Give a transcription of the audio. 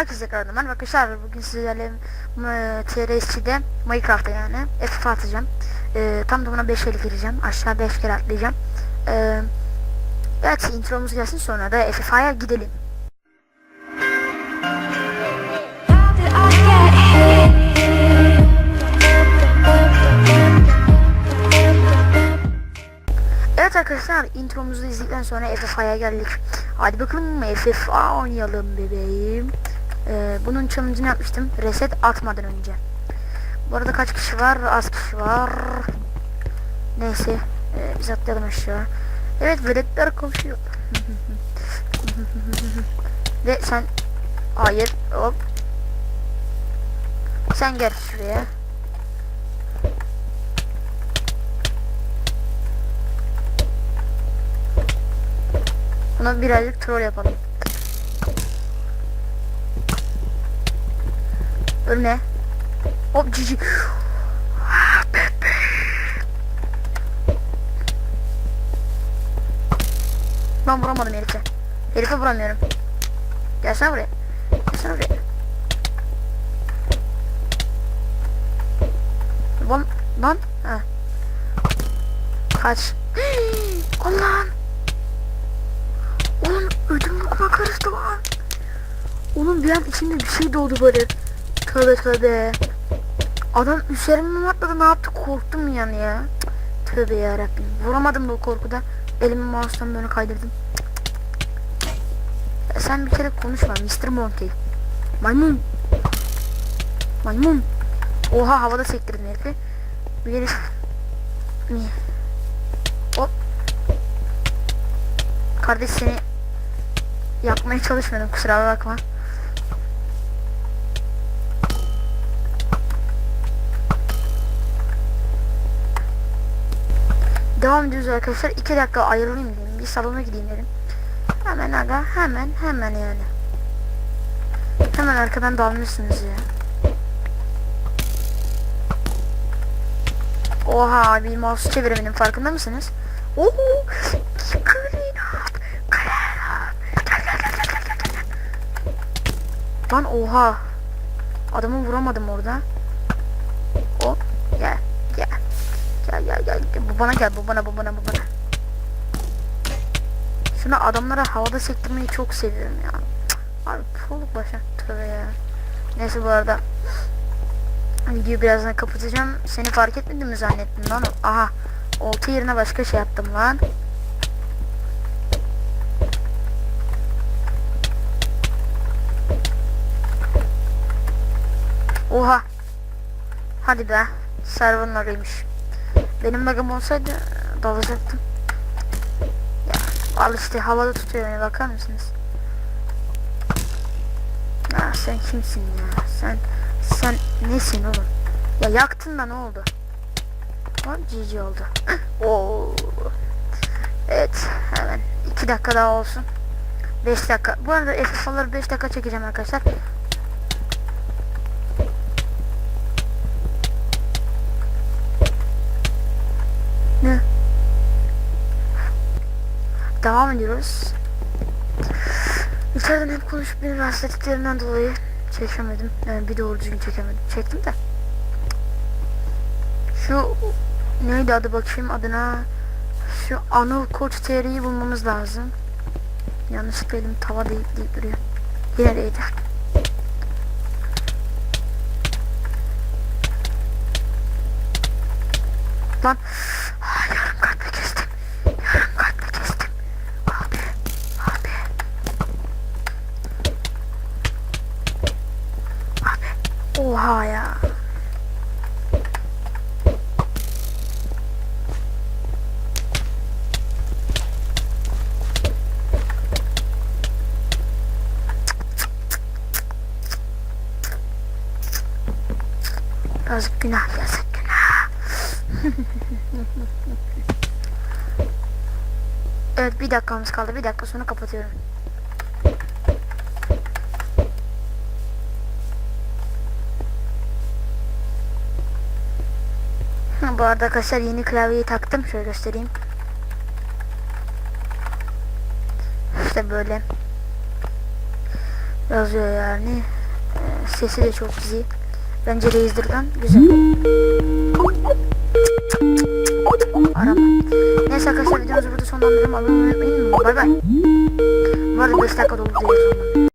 Herkese tekrardan merhaba arkadaşlar. Bugün sizlerle TRS'de Minecraft'ta yani FF atacağım. E, tam da buna 5 el gireceğim. Aşağı 5 kere atlayacağım. E, evet intromuz gelsin sonra da FF'ye gidelim. Evet arkadaşlar intromuzu izledikten sonra FFA'ya geldik. Hadi bakalım FFA oynayalım bebeğim. Ee, bunun challenge'ını yapmıştım. Reset atmadan önce. Bu arada kaç kişi var? Az kişi var. Neyse. Ee, biz atlayalım aşağı. Evet veletler koşuyor. Ve sen... Hayır. Hop. Sen gel şuraya. Buna birazcık troll yapalım. Ölme. Hop cici. Ben vuramadım herife. Herife vuramıyorum. Gelsene buraya. Gelsene buraya. Lan, lan. Ha. Kaç. Allah'ım. Oğlum ödüm bokuma karıştı lan. Oğlum bir an içimde bir şey doğdu böyle. Tövbe tövbe. Adam üzerimden atladı ne yaptı korktum yani ya. Tövbe yarabbim. Vuramadım da o korkuda. Elimi mouse'tan böyle kaydırdım. Ya sen bir kere konuşma Mr. Monkey. Maymun. Maymun. Oha havada sektirdin herifi. Bir. Niye? Hop. Kardeş seni yapmaya çalışmadım kusura bakma. Devam ediyoruz arkadaşlar. 2 dakika ayrılayım dedim. Bir salona gideyim dedim. Hemen aga hemen hemen yani. Hemen arkadan dalmışsınız ya. Oha bir mouse çeviremedim farkında mısınız? Oo! Lan oha! Adamı vuramadım orada. O gel gel. Gel gel gel. gel. Bu bana gel bu bana bu bana bu bana. Şuna adamlara havada sektirmeyi çok seviyorum ya. Abi poluk başa. Tövbe ya. Neyse bu arada Videoyu birazdan kapatacağım. Seni fark etmedim mi zannettim lan? Aha. Olta yerine başka şey yaptım lan. Oha. Hadi be. Server'ın oraymış. Benim lagım olsaydı dalacaktım. Ya al işte havada tutuyor beni bakar mısınız? Ya sen kimsin ya? Sen sen nesin oğlum? Ya yaktın da ne oldu? Bak cici oldu. Oo. Evet hemen 2 dakika daha olsun. 5 dakika. Bu arada FF'ları 5 dakika çekeceğim arkadaşlar. Ne? Devam ediyoruz. İçeriden hep konuşup beni rahatsız ettiklerinden dolayı çekemedim. Yani bir doğru düzgün çekemedim. Çektim de. Şu neydi adı bakayım adına. Şu Anıl Koç TR'yi bulmamız lazım. Yanlışlıkla elim tava deyip deyip duruyor. Yine değdi. Lan Ah, yarım kalple kestim. Yarım kalple kestim. Abi. Abi. Abi. Oha ya. Yazık günah yazık. Evet bir dakikamız kaldı. Bir dakika sonra kapatıyorum. Bu arada arkadaşlar yeni klavyeyi taktım. Şöyle göstereyim. İşte böyle. yazıyor yani. Sesi de çok güzel. Bence Razer'dan güzel. Arkadaşlar videomuzu burada sonlandıralım. Abone olmayı unutmayın. Bay bay. Bu arada 5 dakika.